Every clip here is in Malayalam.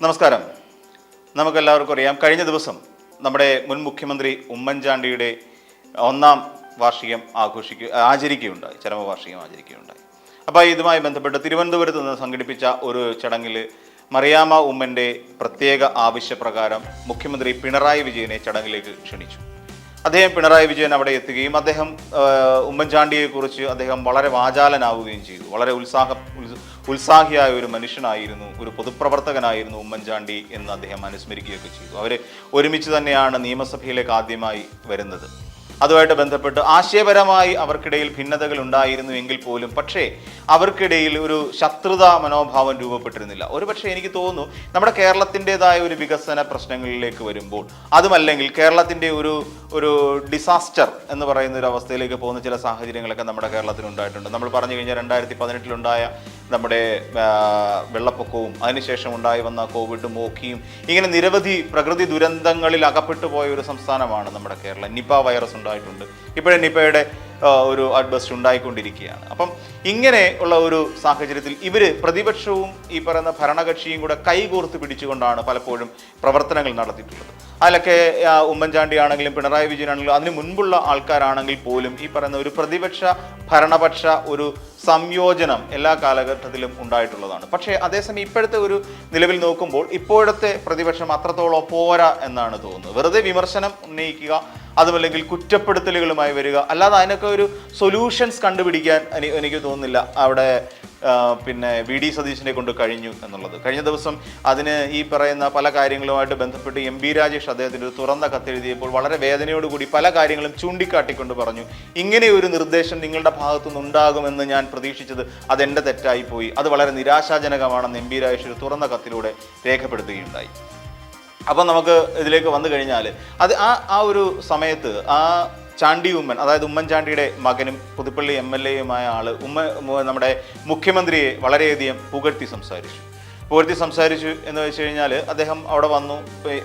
നമസ്കാരം. നമുക്കെല്ലാവർക്കും അറിയാം കഴിഞ്ഞ ദിവസം നമ്മുടെ മുൻ മുഖ്യമന്ത്രി ഉമ്മൻചാണ്ടിയുടെ ഒന്നാം വാർഷികം ആഘോഷിക്കുക ആചരിക്കുകയുണ്ടായി ചരമവാർഷികം ആചരിക്കുകയുണ്ടായി. അപ്പോൾ ഇതുമായി ബന്ധപ്പെട്ട് തിരുവനന്തപുരത്ത് നിന്ന് സംഘടിപ്പിച്ച ഒരു ചടങ്ങിൽ മറിയാമ്മ ഉമ്മന്റെ പ്രത്യേക ആവശ്യപ്രകാരം മുഖ്യമന്ത്രി പിണറായി വിജയനെ ചടങ്ങിലേക്ക് ക്ഷണിച്ചു. അദ്ദേഹം പിണറായി വിജയൻ അവിടെ എത്തുകയും അദ്ദേഹം ഉമ്മൻചാണ്ടിയെക്കുറിച്ച് അദ്ദേഹം വളരെ വാചാലനാവുകയും ചെയ്തു. വളരെ ഉത്സാഹ ഉത്സാഹിയായ ഒരു മനുഷ്യനായിരുന്നു ഒരു പൊതുപ്രവർത്തകനായിരുന്നു ഉമ്മൻചാണ്ടി എന്ന് അദ്ദേഹം അനുസ്മരിക്കുകയൊക്കെ ചെയ്തു. അവർ ഒരുമിച്ച് തന്നെയാണ് നിയമസഭയിലേക്ക് ആദ്യമായി വരുന്നത്. അതുമായിട്ട് ബന്ധപ്പെട്ട് ആശയപരമായി അവർക്കിടയിൽ ഭിന്നതകൾ ഉണ്ടായിരുന്നു എങ്കിൽ പോലും പക്ഷേ അവർക്കിടയിൽ ഒരു ശത്രുതാ മനോഭാവം രൂപപ്പെട്ടിരുന്നില്ല. ഒരു പക്ഷേ എനിക്ക് തോന്നുന്നു നമ്മുടെ കേരളത്തിന്റെതായ ഒരു വികസന പ്രശ്നങ്ങളിലേക്ക് വരുമ്പോൾ അതുമല്ലെങ്കിൽ കേരളത്തിന്റെ ഒരു ഒരു ഡിസാസ്റ്റർ എന്ന് പറയുന്ന ഒരു അവസ്ഥയിലേക്ക് പോകുന്ന ചില സാഹചര്യങ്ങളൊക്കെ നമ്മുടെ കേരളത്തിൽ ഉണ്ടായിട്ടുണ്ട്. നമ്മൾ പറഞ്ഞു കഴിഞ്ഞാൽ രണ്ടായിരത്തി പതിനെട്ടിലുണ്ടായ നമ്മുടെ വെള്ളപ്പൊക്കവും അതിനുശേഷം ഉണ്ടായി വന്ന കോവിഡും ഓക്കിയും ഇങ്ങനെ നിരവധി പ്രകൃതി ദുരന്തങ്ങളിൽ അകപ്പെട്ടു പോയ ഒരു സംസ്ഥാനമാണ് നമ്മുടെ കേരളം. നിപ വൈറസ് ഉണ്ടായിട്ടുണ്ട്. ഇപ്പോഴും നിപ്പയുടെ ഒരു അഡ്ബസ്റ്റ് ഉണ്ടായിക്കൊണ്ടിരിക്കുകയാണ്. അപ്പം ഇങ്ങനെ ഉള്ള ഒരു സാഹചര്യത്തിൽ ഇവർ പ്രതിപക്ഷവും ഈ പറയുന്ന ഭരണകക്ഷിയും കൂടെ കൈകോർത്ത് പിടിച്ചുകൊണ്ടാണ് പലപ്പോഴും പ്രവർത്തനങ്ങൾ നടത്തിയിട്ടുള്ളത്. അതിലൊക്കെ ഉമ്മൻചാണ്ടി ആണെങ്കിലും പിണറായി വിജയൻ ആണെങ്കിലും അതിന് മുൻപുള്ള ആൾക്കാരാണെങ്കിൽ പോലും ഈ പറയുന്ന ഒരു പ്രതിപക്ഷ ഭരണപക്ഷ ഒരു സംയോജനം എല്ലാ കാലഘട്ടത്തിലും ഉണ്ടായിട്ടുള്ളതാണ്. പക്ഷേ അതേസമയം ഇപ്പോഴത്തെ ഒരു നിലവിൽ നോക്കുമ്പോൾ ഇപ്പോഴത്തെ പ്രതിപക്ഷം അത്രത്തോളം പോരാ എന്നാണ് തോന്നുന്നത്. വെറുതെ വിമർശനം ഉന്നയിക്കുക അതുമല്ലെങ്കിൽ കുറ്റപ്പെടുത്തലുകളുമായി വരിക അല്ലാതെ അതിനൊക്കെ ഒരു സൊല്യൂഷൻസ് കണ്ടുപിടിക്കാൻ എനിക്ക് തോന്നുന്നില്ല. അവിടെ പിന്നെ വി ഡി സതീശിനെ കൊണ്ട് കഴിഞ്ഞു എന്നുള്ളത്. കഴിഞ്ഞ ദിവസം അതിന് ഈ പറയുന്ന പല കാര്യങ്ങളുമായിട്ട് ബന്ധപ്പെട്ട് എം ബി രാജേഷ് അദ്ദേഹത്തിന്റെ ഒരു തുറന്ന കത്തെഴുതിയപ്പോൾ വളരെ വേദനയോടുകൂടി പല കാര്യങ്ങളും ചൂണ്ടിക്കാട്ടിക്കൊണ്ട് പറഞ്ഞു. ഇങ്ങനെ ഒരു നിർദ്ദേശം നിങ്ങളുടെ ഭാഗത്തുനിന്ന് ഉണ്ടാകുമെന്ന് ഞാൻ പ്രതീക്ഷിച്ചത് അതെന്റെ തെറ്റായിപ്പോയി അത് വളരെ നിരാശാജനകമാണെന്ന് എം ബി രാജേഷ് ഒരു തുറന്ന കത്തിലൂടെ രേഖപ്പെടുത്തുകയുണ്ടായി. അപ്പം നമുക്ക് ഇതിലേക്ക് വന്നു കഴിഞ്ഞാൽ അത് ആ ആ ഒരു സമയത്ത് ആ ചാണ്ടി ഉമ്മൻ അതായത് ഉമ്മൻചാണ്ടിയുടെ മകനും പുതുപ്പള്ളി എം എൽ എയുമായ ആൾ ഉമ്മ നമ്മുടെ മുഖ്യമന്ത്രിയെ വളരെയധികം പുകഴ്ത്തി സംസാരിച്ചു. പുകഴ്ത്തി സംസാരിച്ചു എന്ന് വെച്ച് കഴിഞ്ഞാൽ അദ്ദേഹം അവിടെ വന്നു.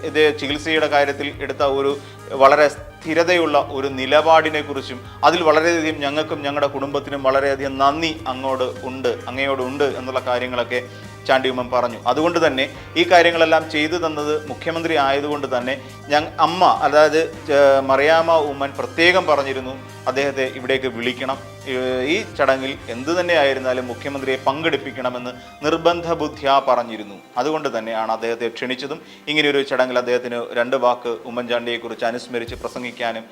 ഇത് ചികിത്സയുടെ കാര്യത്തിൽ എടുത്ത ഒരു വളരെ സ്ഥിരതയുള്ള ഒരു നിലപാടിനെക്കുറിച്ചും അതിൽ വളരെയധികം ഞങ്ങൾക്കും ഞങ്ങളുടെ കുടുംബത്തിനും വളരെയധികം നന്ദി അങ്ങോട്ട് ഉണ്ട് അങ്ങയോട് ഉണ്ട് എന്നുള്ള കാര്യങ്ങളൊക്കെ ചാണ്ടി ഉമ്മൻ പറഞ്ഞു. അതുകൊണ്ട് തന്നെ ഈ കാര്യങ്ങളെല്ലാം ചെയ്തു തന്നത് മുഖ്യമന്ത്രി ആയതുകൊണ്ട് തന്നെ ഞങ്ങൾ അമ്മ അതായത് മറിയാമ മറിയാമ്മ ഉമ്മൻ പ്രത്യേകം പറഞ്ഞിരുന്നു അദ്ദേഹത്തെ ഇവിടേക്ക് വിളിക്കണം. ഈ ചടങ്ങിൽ എന്തു തന്നെ ആയിരുന്നാലും മുഖ്യമന്ത്രിയെ പങ്കെടുപ്പിക്കണമെന്ന് നിർബന്ധ ബുദ്ധിയ പറഞ്ഞിരുന്നു. അതുകൊണ്ട് തന്നെയാണ് അദ്ദേഹത്തെ ക്ഷണിച്ചതും. ഇങ്ങനെയൊരു ചടങ്ങിൽ അദ്ദേഹത്തിന് രണ്ട് വാക്ക് ഉമ്മൻചാണ്ടിയെക്കുറിച്ച് അനുസ്മരിച്ച് പ്രസംഗിക്കാനും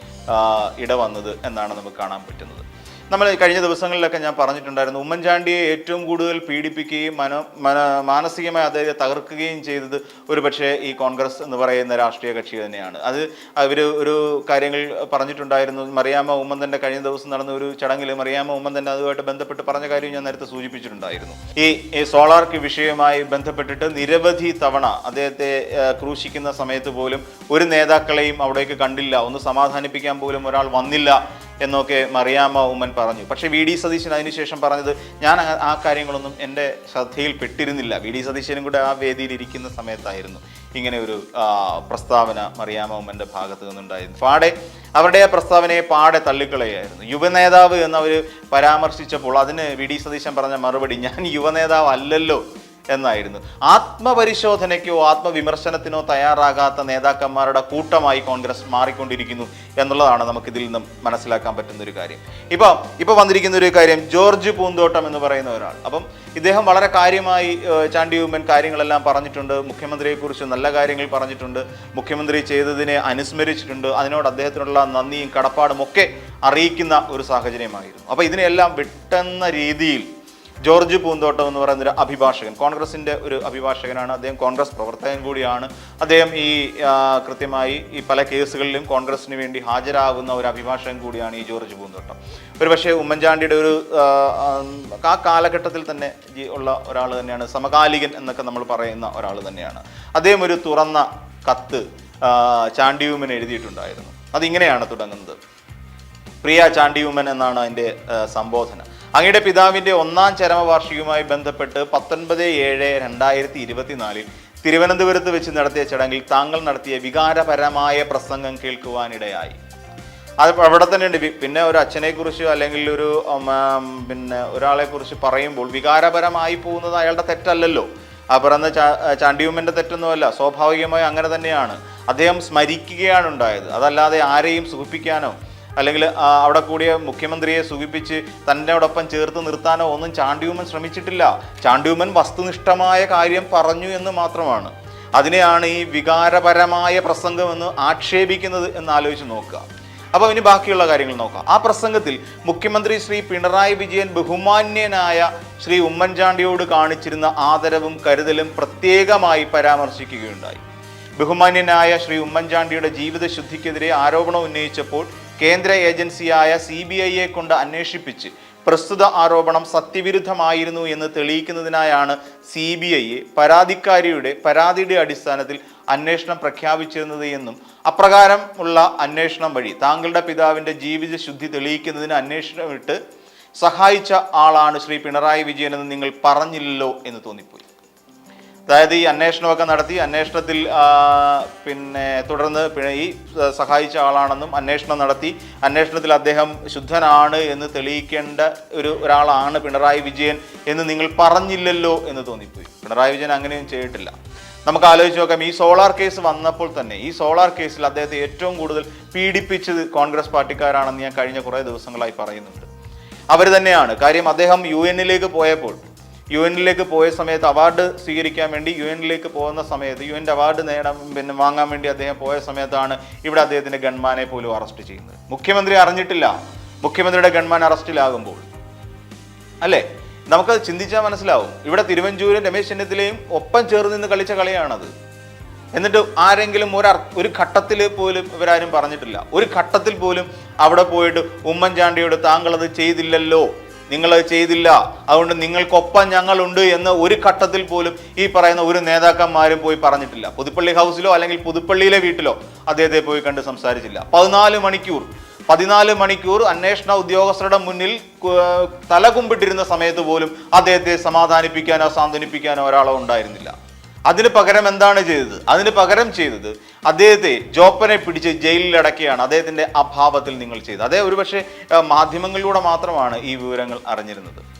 ഇടവന്നത് എന്നാണ് നമുക്ക് കാണാൻ പറ്റുന്നത്. നമ്മൾ കഴിഞ്ഞ ദിവസങ്ങളിലൊക്കെ ഞാൻ പറഞ്ഞിട്ടുണ്ടായിരുന്നു ഉമ്മൻചാണ്ടിയെ ഏറ്റവും കൂടുതൽ പീഡിപ്പിക്കുകയും മനോ മന മാനസികമായി അദ്ദേഹത്തെ തകർക്കുകയും ചെയ്തത് ഒരുപക്ഷെ ഈ കോൺഗ്രസ് എന്ന് പറയുന്ന രാഷ്ട്രീയ കക്ഷി തന്നെയാണ്. അത് അവർ ഒരു കാര്യങ്ങൾ പറഞ്ഞിട്ടുണ്ടായിരുന്നു മറിയാമ്മ തന്നെ കഴിഞ്ഞ ദിവസം നടന്ന ഒരു ചടങ്ങിൽ മറിയാമ്മ തന്നെ അതുമായിട്ട് ബന്ധപ്പെട്ട് പറഞ്ഞ കാര്യം ഞാൻ നേരത്തെ സൂചിപ്പിച്ചിട്ടുണ്ടായിരുന്നു. ഈ സോളാർക്ക് വിഷയവുമായി ബന്ധപ്പെട്ടിട്ട് നിരവധി തവണ അദ്ദേഹത്തെ ക്രൂശിക്കുന്ന സമയത്ത് പോലും ഒരു നേതാക്കളെയും അവിടേക്ക് കണ്ടില്ല ഒന്ന് സമാധാനിപ്പിക്കാൻ പോലും ഒരാൾ വന്നില്ല എന്നൊക്കെ മറിയാമ്മ ഉമ്മൻ പറഞ്ഞു. പക്ഷേ വി ഡി സതീശൻ അതിനുശേഷം പറഞ്ഞത് ഞാൻ ആ- കാര്യങ്ങളൊന്നും എന്റെ ശ്രദ്ധയിൽ പെട്ടിരുന്നില്ല. വി ഡി സതീശനും കൂടെ ആ വേദിയിൽ ഇരിക്കുന്ന സമയത്തായിരുന്നു ഇങ്ങനെ ഒരു പ്രസ്താവന മറിയാമ്മ ഉമ്മന്റെ ഭാഗത്തു നിന്നുണ്ടായിരുന്നു പാടെ അവരുടെ ആ പ്രസ്താവനയെ പാടെ തള്ളിക്കളയായിരുന്നു. യുവനേതാവ് എന്നവർ പരാമർശിച്ചപ്പോൾ അതിന് വി ഡി സതീശൻ പറഞ്ഞ മറുപടി ഞാൻ യുവനേതാവ് അല്ലല്ലോ. എന്നായിരുന്നു. ആത്മപരിശോധനയ്ക്കോ ആത്മവിമർശനത്തിനോ തയ്യാറാകാത്ത നേതാക്കന്മാരുടെ കൂട്ടമായി കോൺഗ്രസ് മാറിക്കൊണ്ടിരിക്കുന്നു എന്നുള്ളതാണ് നമുക്ക് ഇതിൽ നിന്നും മനസ്സിലാക്കാൻ പറ്റുന്ന ഒരു കാര്യം. ഇപ്പോൾ ഇപ്പോൾ വന്നിരിക്കുന്ന ഒരു കാര്യം ജോർജ് പൂന്തോട്ടം എന്ന് പറയുന്ന ഒരാൾ. അപ്പം ഇദ്ദേഹം വളരെ കാര്യമായി ചാണ്ടി ഉമ്മൻ കാര്യങ്ങളെല്ലാം പറഞ്ഞിട്ടുണ്ട് മുഖ്യമന്ത്രിയെക്കുറിച്ച് നല്ല കാര്യങ്ങൾ പറഞ്ഞിട്ടുണ്ട് മുഖ്യമന്ത്രി ചെയ്തതിനെ അനുസ്മരിച്ചിട്ടുണ്ട് അതിനോട് അദ്ദേഹത്തിനുള്ള നന്ദിയും കടപ്പാടും ഒക്കെ അറിയിക്കുന്ന ഒരു സാഹചര്യമായിരുന്നു. അപ്പോൾ ഇതിനെല്ലാം വിട്ടെന്ന രീതിയിൽ ജോർജ് പൂന്തോട്ടം എന്ന് പറയുന്ന ഒരു അഭിഭാഷകൻ കോൺഗ്രസിന്റെ ഒരു അഭിഭാഷകനാണ്. അദ്ദേഹം കോൺഗ്രസ് പ്രവർത്തകൻ കൂടിയാണ്. അദ്ദേഹം ഈ കൃത്യമായി ഈ പല കേസുകളിലും കോൺഗ്രസിന് വേണ്ടി ഹാജരാകുന്ന ഒരു അഭിഭാഷകൻ കൂടിയാണ് ഈ ജോർജ് പൂന്തോട്ടം. ഒരു പക്ഷേ ഉമ്മൻചാണ്ടിയുടെ ഒരു ആ, കാലഘട്ടത്തിൽ തന്നെ ഉള്ള ഒരാൾ തന്നെയാണ്. സമകാലികൻ എന്നൊക്കെ നമ്മൾ പറയുന്ന ഒരാൾ തന്നെയാണ്. അദ്ദേഹം ഒരു തുറന്ന കത്ത് ചാണ്ടിയൂമിന് എഴുതിയിട്ടുണ്ടായിരുന്നു. അതിങ്ങനെയാണ് തുടങ്ങുന്നത്. പ്രിയ ചാണ്ടിയൂമൻ എന്നാണ് അതിന്റെ സംബോധന. അങ്ങയുടെ പിതാവിന്റെ ഒന്നാം ചരമവാർഷികവുമായി ബന്ധപ്പെട്ട് പത്തൊൻപത് ഏഴ് രണ്ടായിരത്തി ഇരുപത്തിനാലിൽ തിരുവനന്തപുരത്ത് വെച്ച് നടത്തിയ ചടങ്ങിൽ താങ്കൾ നടത്തിയ വികാരപരമായ പ്രസംഗം കേൾക്കുവാനിടയായി. അത് അവിടെ തന്നെ ഉണ്ട് പിന്നെ ഒരു അച്ഛനെ കുറിച്ച് അല്ലെങ്കിൽ ഒരു പിന്നെ ഒരാളെക്കുറിച്ച് പറയുമ്പോൾ വികാരപരമായി പോകുന്നത് അയാളുടെ തെറ്റല്ലല്ലോ. ആ പിറന്ന ചാ- ചാണ്ടിയുമ്മന്റെ തെറ്റൊന്നുമല്ല സ്വാഭാവികമായി അങ്ങനെ തന്നെയാണ്. അദ്ദേഹം സ്മരിക്കുകയാണ് ഉണ്ടായത്. അതല്ലാതെ ആരെയും സുഖിപ്പിക്കാനോ അല്ലെങ്കിൽ അവിടെ കൂടിയ മുഖ്യമന്ത്രിയെ സുഖിപ്പിച്ച് തന്നോടൊപ്പം ചേർത്ത് നിർത്താനോ ഒന്നും ചാണ്ടിയൂമൻ ശ്രമിച്ചിട്ടില്ല. ചാണ്ടിയൂമൻ വസ്തുനിഷ്ഠമായ കാര്യം പറഞ്ഞു എന്ന് മാത്രമാണ്. അതിനെയാണ് ഈ വികാരപരമായ പ്രസംഗമെന്ന് ആക്ഷേപിക്കുന്നത് എന്ന് ആലോചിച്ച് നോക്കുക. അപ്പോൾ ഇനി ബാക്കിയുള്ള കാര്യങ്ങൾ നോക്കാം. ആ പ്രസംഗത്തിൽ മുഖ്യമന്ത്രി ശ്രീ പിണറായി വിജയൻ ബഹുമാന്യനായ ശ്രീ ഉമ്മൻചാണ്ടിയോട് കാണിച്ചിരുന്ന ആദരവും കരുതലും പ്രത്യേകമായി പരാമർശിക്കുകയുണ്ടായി. ബഹുമാന്യനായ ശ്രീ ഉമ്മൻചാണ്ടിയുടെ ജീവിതശുദ്ധിക്കെതിരെ ആരോപണം ഉന്നയിച്ചപ്പോൾ കേന്ദ്ര ഏജൻസിയായ സി ബി ഐയെ കൊണ്ട് അന്വേഷിപ്പിച്ച് പ്രസ്തുത ആരോപണം സത്യവിരുദ്ധമായിരുന്നു എന്ന് തെളിയിക്കുന്നതിനായാണ് സി ബി ഐയെ പരാതിക്കാരിയുടെ പരാതിയുടെ അടിസ്ഥാനത്തിൽ അന്വേഷണം പ്രഖ്യാപിച്ചിരുന്നത് എന്നും അപ്രകാരം ഉള്ള അന്വേഷണം വഴി താങ്കളുടെ പിതാവിന്റെ ജീവിത ശുദ്ധി തെളിയിക്കുന്നതിന് അന്വേഷണം ഇട്ട് സഹായിച്ച ആളാണ് ശ്രീ പിണറായി വിജയൻ എന്ന് നിങ്ങൾ പറഞ്ഞില്ലല്ലോ എന്ന് തോന്നിപ്പോയി. അതായത് ഈ അന്വേഷണമൊക്കെ നടത്തി അന്വേഷണത്തിൽ പിന്നെ തുടർന്ന് ഈ സഹായിച്ച ആളാണെന്നും അന്വേഷണം നടത്തി. അന്വേഷണത്തിൽ അദ്ദേഹം ശുദ്ധനാണ് എന്ന് തെളിയിക്കേണ്ട ഒരു ഒരാളാണ് പിണറായി വിജയൻ എന്ന് നിങ്ങൾ പറഞ്ഞില്ലല്ലോ എന്ന് തോന്നിപ്പോയി. പിണറായി വിജയൻ അങ്ങനെയും ചെയ്തിട്ടില്ല. നമുക്ക് ആലോചിച്ച് നോക്കാം ഈ സോളാർ കേസ് വന്നപ്പോൾ തന്നെ ഈ സോളാർ കേസിൽ അദ്ദേഹത്തെ ഏറ്റവും കൂടുതൽ പീഡിപ്പിച്ചത് കോൺഗ്രസ് പാർട്ടിക്കാരാണെന്ന് ഞാൻ കഴിഞ്ഞ കുറേ ദിവസങ്ങളായി പറയുന്നുണ്ട്. അവർ തന്നെയാണ്. കാര്യം അദ്ദേഹം യു എന്നിലേക്ക് പോയപ്പോൾ യു എനിലേക്ക് പോയ സമയത്ത് അവാർഡ് സ്വീകരിക്കാൻ വേണ്ടി യു എനിലേക്ക് പോകുന്ന സമയത്ത് യു എന്റെ അവാർഡ് നേടാൻ പിന്നെ വാങ്ങാൻ വേണ്ടി അദ്ദേഹം പോയ സമയത്താണ് ഇവിടെ അദ്ദേഹത്തിന്റെ ഗൺമാനെ പോലും അറസ്റ്റ് ചെയ്യുന്നത്. മുഖ്യമന്ത്രി അറിഞ്ഞിട്ടില്ല. മുഖ്യമന്ത്രിയുടെ ഗൺമാൻ അറസ്റ്റിലാകുമ്പോൾ. അല്ലേ? നമുക്കത് ചിന്തിച്ചാൽ മനസ്സിലാവും. ഇവിടെ തിരുവഞ്ചൂരും രമേശ് ചെന്നിത്തലയും ഒപ്പം ചേർന്ന് നിന്ന് കളിച്ച കളിയാണത്. എന്നിട്ട് ആരെങ്കിലും ഒരു ഒരു ഘട്ടത്തിൽ പോലും ഇവരാരും പറഞ്ഞിട്ടില്ല. ഒരു ഘട്ടത്തിൽ പോലും അവിടെ പോയിട്ട് ഉമ്മൻചാണ്ടിയോട് താങ്കൾ അത് ചെയ്തില്ലല്ലോ. നിങ്ങളത് ചെയ്തില്ല. അതുകൊണ്ട് നിങ്ങൾക്കൊപ്പം ഞങ്ങളുണ്ട് എന്ന് ഒരു ഘട്ടത്തിൽ പോലും ഈ പറയുന്ന ഒരു നേതാക്കന്മാരും പോയി പറഞ്ഞിട്ടില്ല. പുതുപ്പള്ളി ഹൗസിലോ അല്ലെങ്കിൽ പുതുപ്പള്ളിയിലെ വീട്ടിലോ അദ്ദേഹത്തെ പോയി കണ്ട് സംസാരിച്ചില്ല. പതിനാല് മണിക്കൂർ പതിനാല് മണിക്കൂർ അന്വേഷണ ഉദ്യോഗസ്ഥരുടെ മുന്നിൽ തലകുമ്പിട്ടിരുന്ന സമയത്ത് പോലും അദ്ദേഹത്തെ സമാധാനിപ്പിക്കാനോ സാന്ത്വനിപ്പിക്കാനോ ഒരാളോ ഉണ്ടായിരുന്നില്ല. അതിന് പകരം എന്താണ് ചെയ്തത്? അതിന് പകരം ചെയ്തത് അദ്ദേഹത്തെ ജോപ്പനെ പിടിച്ച് ജയിലിൽ അടക്കുകയാണ് അദ്ദേഹത്തിന്റെ അഭാവത്തിൽ നിങ്ങൾ ചെയ്തത്. അതേ ഒരുപക്ഷെ മാധ്യമങ്ങളിലൂടെ മാത്രമാണ് ഈ വിവരങ്ങൾ അറിഞ്ഞിരുന്നത്.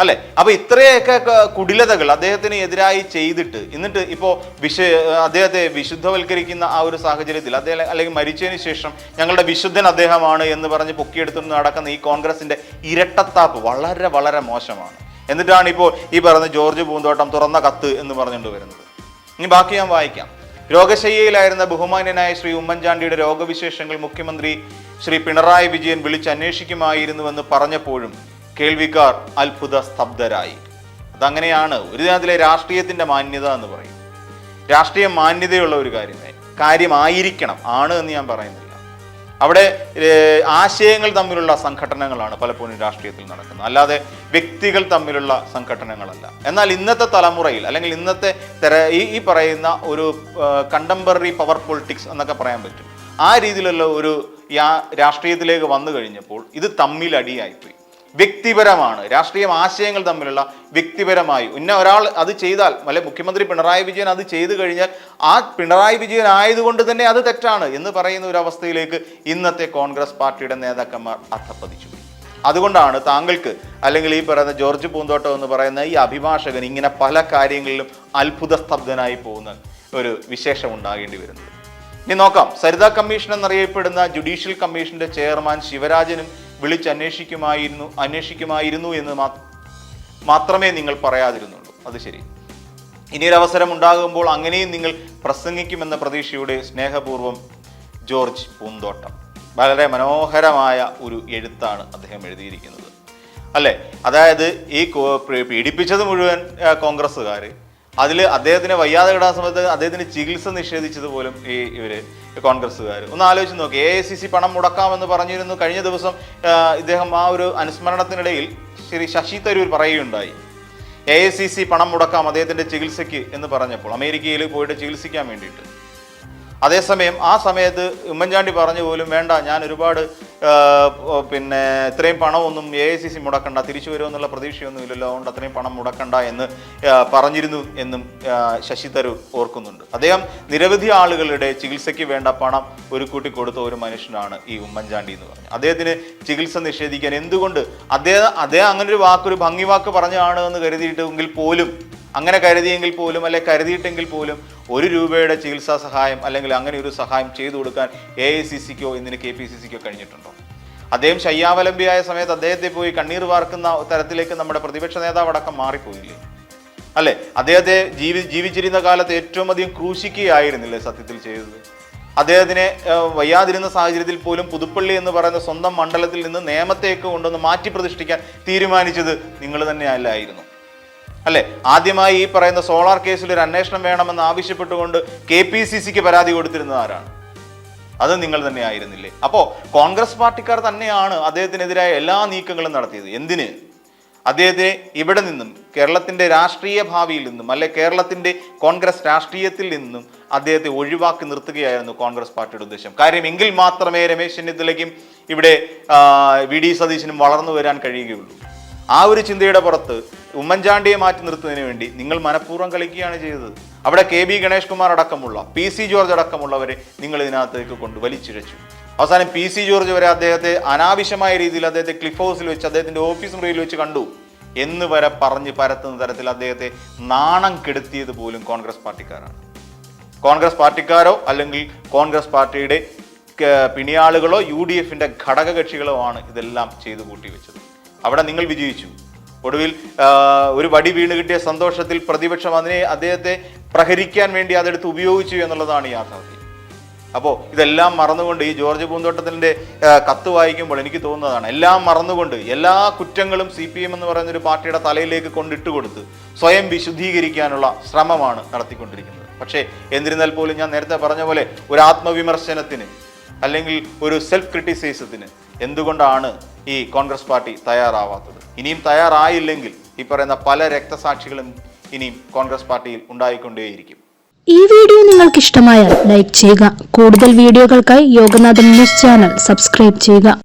അല്ലെ? അപ്പൊ ഇത്രയൊക്കെ കുടിലതകൾ അദ്ദേഹത്തിന് എതിരായി ചെയ്തിട്ട് എന്നിട്ട് ഇപ്പോൾ വിശ അദ്ദേഹത്തെ വിശുദ്ധവൽക്കരിക്കുന്ന ആ ഒരു സാഹചര്യത്തിൽ അദ്ദേഹം അല്ലെങ്കിൽ മരിച്ചതിന് ശേഷം ഞങ്ങളുടെ വിശുദ്ധൻ അദ്ദേഹമാണ് എന്ന് പറഞ്ഞ് പൊക്കിയെടുത്തുകൊണ്ട് നടക്കുന്ന ഈ കോൺഗ്രസിന്റെ ഇരട്ടത്താപ്പ് വളരെ വളരെ മോശമാണ്. എന്നിട്ടാണ് ഇപ്പോൾ ഈ പറയുന്ന ജോർജ് പൂന്തോട്ടം തുറന്ന കത്ത് എന്ന് പറഞ്ഞുകൊണ്ട് വരുന്നത്. ഇനി ബാക്കി ഞാൻ വായിക്കാം. രോഗശയ്യയിലായിരുന്ന ബഹുമാന്യനായ ശ്രീ ഉമ്മൻചാണ്ടിയുടെ രോഗവിശേഷങ്ങൾ മുഖ്യമന്ത്രി ശ്രീ പിണറായി വിജയൻ വിളിച്ചന്വേഷിക്കുമായിരുന്നുവെന്ന് പറഞ്ഞപ്പോഴും കേൾവിക്കാർ അത്ഭുത സ്തബ്ധരായി അതങ്ങനെയാണ് ഒരു ദിനത്തിലെ രാഷ്ട്രീയത്തിന്റെ മാന്യത എന്ന് പറയും രാഷ്ട്രീയ മാന്യതയുള്ള ഒരു കാര്യമേ കാര്യമായിരിക്കണം ആണ് എന്ന് ഞാൻ പറയുന്നില്ല. അവിടെ ആശയങ്ങൾ തമ്മിലുള്ള സംഘടനകളാണ് പലപ്പോഴും രാഷ്ട്രീയത്തിൽ നടക്കുന്നത്. അല്ലാതെ വ്യക്തികൾ തമ്മിലുള്ള സംഘടനകളല്ല എന്നാൽ ഇന്നത്തെ തലമുറയിൽ അല്ലെങ്കിൽ ഇന്നത്തെ തെര ഈ പറയുന്ന ഒരു കണ്ടംപററി പവർ പൊളിറ്റിക്സ് എന്നൊക്കെ പറയാൻ പറ്റും. ആ രീതിയിലുള്ള ഒരു രാഷ്ട്രീയത്തിലേക്ക് വന്നു കഴിഞ്ഞപ്പോൾ ഇത് തമ്മിലടിയായിപ്പോയി. വ്യക്തിപരമാണ്. രാഷ്ട്രീയ ആശയങ്ങൾ തമ്മിലുള്ള വ്യക്തിപരമായി. ഉന്ന ഒരാൾ അത് ചെയ്താൽ അല്ലെ മുഖ്യമന്ത്രി പിണറായി വിജയൻ അത് ചെയ്തു കഴിഞ്ഞാൽ ആ പിണറായി വിജയൻ ആയതുകൊണ്ട് തന്നെ അത് തെറ്റാണ് എന്ന് പറയുന്ന ഒരു അവസ്ഥയിലേക്ക് ഇന്നത്തെ കോൺഗ്രസ് പാർട്ടിയുടെ നേതാക്കന്മാർ അധപ്പതിച്ചു അതുകൊണ്ടാണ് താങ്കൾക്ക് അല്ലെങ്കിൽ ഈ പറയുന്ന ജോർജ് പൂന്തോട്ടം എന്ന് പറയുന്ന ഈ അഭിഭാഷകൻ ഇങ്ങനെ പല കാര്യങ്ങളിലും അത്ഭുത സ്തബ്ധനായി പോകുന്ന ഒരു വിശേഷം ഉണ്ടാകേണ്ടി വരുന്നത്. ഇനി നോക്കാം. സരിതാ കമ്മീഷൻ എന്നറിയപ്പെടുന്ന ജുഡീഷ്യൽ കമ്മീഷന്റെ ചെയർമാൻ ശിവരാജനും വിളിച്ചന്വേഷിക്കുമായിരുന്നു അന്വേഷിക്കുമായിരുന്നു എന്ന് മാത്രമേ നിങ്ങൾ പറയാതിരുന്നുള്ളൂ. അത് ശരി. ഇനിയൊരു അവസരം ഉണ്ടാകുമ്പോൾ അങ്ങനെയും നിങ്ങൾ പ്രസംഗിക്കുമെന്ന പ്രതീക്ഷയുടെ സ്നേഹപൂർവം ജോർജ് പൂന്തോട്ടം. വളരെ മനോഹരമായ ഒരു എഴുത്താണ് അദ്ദേഹം എഴുതിയിരിക്കുന്നത്. അല്ലേ? അതായത് ഈ പീഡിപ്പിച്ചത് മുഴുവൻ കോൺഗ്രസ്സുകാർ അതിൽ അദ്ദേഹത്തിന് വയ്യാതെ കിടാൻ സമയത്ത് അദ്ദേഹത്തിന് ചികിത്സ നിഷേധിച്ചത് പോലും ഈ ഇവർ കോൺഗ്രസ്സുകാർ ഒന്ന് ആലോചിച്ച് നോക്കി. എ ഐ സി സി പണം മുടക്കാമെന്ന് പറഞ്ഞിരുന്നു കഴിഞ്ഞ ദിവസം ഇദ്ദേഹം ആ ഒരു അനുസ്മരണത്തിനിടയിൽ ശ്രീ ശശി തരൂർ പറയുകയുണ്ടായി. എ ഐ സി സി പണം മുടക്കാം അദ്ദേഹത്തിന്റെ ചികിത്സയ്ക്ക് എന്ന് പറഞ്ഞപ്പോൾ അമേരിക്കയിൽ പോയിട്ട് ചികിത്സിക്കാൻ വേണ്ടിയിട്ട്. അതേസമയം ആ സമയത്ത് ഉമ്മൻചാണ്ടി പറഞ്ഞു പോലും വേണ്ട ഞാൻ ഒരുപാട് പിന്നെ ഇത്രയും പണമൊന്നും എ ഐ സി സി മുടക്കണ്ട തിരിച്ചു വരുമെന്നുള്ള പ്രതീക്ഷയൊന്നും ഇല്ലല്ലോ അതുകൊണ്ട് അത്രയും പണം മുടക്കണ്ട എന്ന് പറഞ്ഞിരുന്നു എന്നും ശശി തരൂർ ഓർക്കുന്നുണ്ട്. അദ്ദേഹം നിരവധി ആളുകളുടെ ചികിത്സയ്ക്ക് വേണ്ട പണം ഒരു കൂട്ടി കൊടുത്ത ഒരു മനുഷ്യനാണ് ഈ ഉമ്മൻചാണ്ടി എന്ന് പറഞ്ഞു. അദ്ദേഹത്തിന് ചികിത്സ നിഷേധിക്കാൻ എന്തുകൊണ്ട്? അദ്ദേഹം അദ്ദേഹം അങ്ങനെ ഒരു വാക്ക് ഒരു ഭംഗി വാക്ക് പറഞ്ഞാണ് എന്ന് കരുതിയിട്ടെങ്കിൽ പോലും അങ്ങനെ കരുതിയെങ്കിൽ പോലും അല്ലെ കരുതിയിട്ടെങ്കിൽ പോലും ഒരു രൂപയുടെ ചികിത്സാ സഹായം അല്ലെങ്കിൽ അങ്ങനെ ഒരു സഹായം ചെയ്തു കൊടുക്കാൻ എ ഐ സി സിക്കോ ഇന്നിന് കെ പി സി സിക്കോ കഴിഞ്ഞിട്ടുണ്ടോ? അദ്ദേഹം ശയ്യാവലംബിയായ സമയത്ത് അദ്ദേഹത്തെ പോയി കണ്ണീർ വാർക്കുന്ന തരത്തിലേക്ക് നമ്മുടെ പ്രതിപക്ഷ നേതാവ് അടക്കം മാറിപ്പോയില്ലേ? അല്ലേ അദ്ദേഹത്തെ ജീവി ജീവിച്ചിരുന്ന കാലത്ത് ഏറ്റവും അധികം ക്രൂശിക്കുകയായിരുന്നില്ലേ സത്യത്തിൽ ചെയ്തത്? അദ്ദേഹത്തിനെ വയ്യാതിരുന്ന സാഹചര്യത്തിൽ പോലും പുതുപ്പള്ളി എന്ന് പറയുന്ന സ്വന്തം മണ്ഡലത്തിൽ നിന്ന് നിയമത്തേക്ക് കൊണ്ടുവന്ന് മാറ്റി പ്രതിഷ്ഠിക്കാൻ തീരുമാനിച്ചത് നിങ്ങൾ തന്നെ അല്ലായിരുന്നു അല്ലെ? ആദ്യമായി ഈ പറയുന്ന സോളാർ കേസിൽ ഒരു അന്വേഷണം വേണമെന്ന് ആവശ്യപ്പെട്ടുകൊണ്ട് കെ പി സി സിക്ക് പരാതി കൊടുത്തിരുന്നത് ആരാണ്? അത് നിങ്ങൾ തന്നെ ആയിരുന്നില്ലേ? അപ്പോൾ കോൺഗ്രസ് പാർട്ടിക്കാർ തന്നെയാണ് അദ്ദേഹത്തിനെതിരായ എല്ലാ നീക്കങ്ങളും നടത്തിയത്. എന്തിന്? അദ്ദേഹത്തെ ഇവിടെ നിന്നും കേരളത്തിന്റെ രാഷ്ട്രീയ ഭാവിയിൽ നിന്നും അല്ലെ കേരളത്തിന്റെ കോൺഗ്രസ് രാഷ്ട്രീയത്തിൽ നിന്നും അദ്ദേഹത്തെ ഒഴിവാക്കി നിർത്തുകയായിരുന്നു കോൺഗ്രസ് പാർട്ടിയുടെ ഉദ്ദേശം. കാര്യം എങ്കിൽ മാത്രമേ രമേശ് ചെന്നിത്തലയ്ക്കും ഇവിടെ വി ഡി സതീശനും വളർന്നു വരാൻ കഴിയുകയുള്ളൂ. ആ ഒരു ചിന്തയുടെ പുറത്ത് ഉമ്മൻചാണ്ടിയെ മാറ്റി നിർത്തുന്നതിന് വേണ്ടി നിങ്ങൾ മനഃപൂർവം കളിക്കുകയാണ് ചെയ്തത്. അവിടെ കെ ബി ഗണേഷ് കുമാർ അടക്കമുള്ള പി സി ജോർജ് അടക്കമുള്ളവരെ നിങ്ങൾ ഇതിനകത്തേക്ക് കൊണ്ട് വലിച്ചിഴച്ചു. അവസാനം പി സി ജോർജ് വരെ അദ്ദേഹത്തെ അനാവശ്യമായ രീതിയിൽ അദ്ദേഹത്തെ ക്ലിഫ് ഹൗസിൽ വെച്ച് അദ്ദേഹത്തിന്റെ ഓഫീസ് മുറിയിൽ വെച്ച് കണ്ടു. എന്ന് വരെ പറഞ്ഞ് പരത്തുന്ന തരത്തിൽ അദ്ദേഹത്തെ നാണം കെടുത്തിയത് പോലും കോൺഗ്രസ് പാർട്ടിക്കാരാണ്. കോൺഗ്രസ് പാർട്ടിക്കാരോ അല്ലെങ്കിൽ കോൺഗ്രസ് പാർട്ടിയുടെ പിണിയാളുകളോ യു ഡി എഫിന്റെ ഘടകകക്ഷികളോ ആണ് ഇതെല്ലാം ചെയ്തു കൂട്ടി വെച്ചത് അവിടെ നിങ്ങൾ വിജയിച്ചു. ഒടുവിൽ ഒരു വടി വീണ് കിട്ടിയ സന്തോഷത്തിൽ പ്രതിപക്ഷം അതിനെ അദ്ദേഹത്തെ പ്രഹരിക്കാൻ വേണ്ടി അതെടുത്ത് ഉപയോഗിച്ചു എന്നുള്ളതാണ് യാഥാർത്ഥ്യം. അപ്പോൾ ഇതെല്ലാം മറന്നുകൊണ്ട് ഈ ജോർജ് പൂന്തോട്ടത്തിന്റെ കത്ത് വായിക്കുമ്പോൾ എനിക്ക് തോന്നുന്നതാണ് എല്ലാം മറന്നുകൊണ്ട് എല്ലാ കുറ്റങ്ങളും സി പി എം എന്ന് പറയുന്ന ഒരു പാർട്ടിയുടെ തലയിലേക്ക് കൊണ്ടിട്ട് കൊടുത്ത് സ്വയം വിശുദ്ധീകരിക്കാനുള്ള ശ്രമമാണ് നടത്തിക്കൊണ്ടിരിക്കുന്നത്. പക്ഷേ എന്നിരുന്നാൽ പോലും ഞാൻ നേരത്തെ പറഞ്ഞ പോലെ ഒരു ആത്മവിമർശനത്തിന് അല്ലെങ്കിൽ ഒരു സെൽഫ് ക്രിറ്റിസൈസത്തിന് എന്തുകൊണ്ടാണ് ഈ കോൺഗ്രസ് പാർട്ടി തയ്യാറാവാത്തത്? ഇനിയും തയ്യാറായില്ലെങ്കിൽ ഈ പറയുന്ന പല രക്തസാക്ഷികളും ഇനിയും കോൺഗ്രസ് പാർട്ടിയിൽ ഉണ്ടായിക്കൊണ്ടേയിരിക്കും. ഈ വീഡിയോ നിങ്ങൾക്ക് ഇഷ്ടമായാൽ ലൈക്ക് ചെയ്യുക. കൂടുതൽ വീഡിയോകൾക്കായി യോഗനാഥൻ ന്യൂസ് ചാനൽ സബ്സ്ക്രൈബ് ചെയ്യുക.